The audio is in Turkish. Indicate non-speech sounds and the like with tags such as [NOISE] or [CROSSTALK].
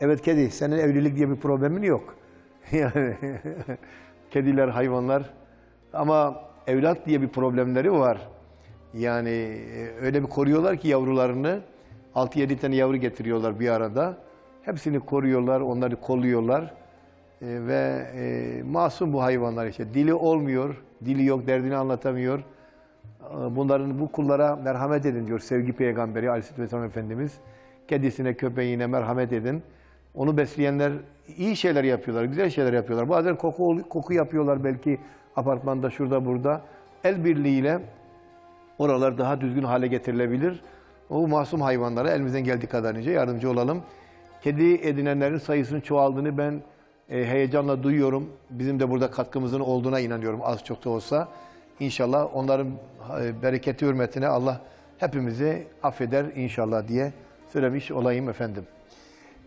Evet kedi, senin evlilik diye bir problemin yok. [LAUGHS] Yani kediler, hayvanlar ama evlat diye bir problemleri var. Yani e, öyle bir koruyorlar ki yavrularını. 6-7 tane yavru getiriyorlar bir arada. Hepsini koruyorlar, onları kolluyorlar. E, ve e, masum bu hayvanlar işte. Dili olmuyor, dili yok, derdini anlatamıyor. E, Bunların bu kullara merhamet edin diyor sevgi peygamberi Aleyhisselatü Vesselam Efendimiz. Kedisine, köpeğine merhamet edin. Onu besleyenler iyi şeyler yapıyorlar, güzel şeyler yapıyorlar. Bazen koku, koku yapıyorlar belki apartmanda, şurada, burada. El birliğiyle oralar daha düzgün hale getirilebilir. O masum hayvanlara elimizden geldiği kadarınca yardımcı olalım. Kedi edinenlerin sayısının çoğaldığını ben e, heyecanla duyuyorum. Bizim de burada katkımızın olduğuna inanıyorum az çok da olsa. İnşallah onların e, bereketi hürmetine Allah hepimizi affeder inşallah diye söylemiş olayım efendim.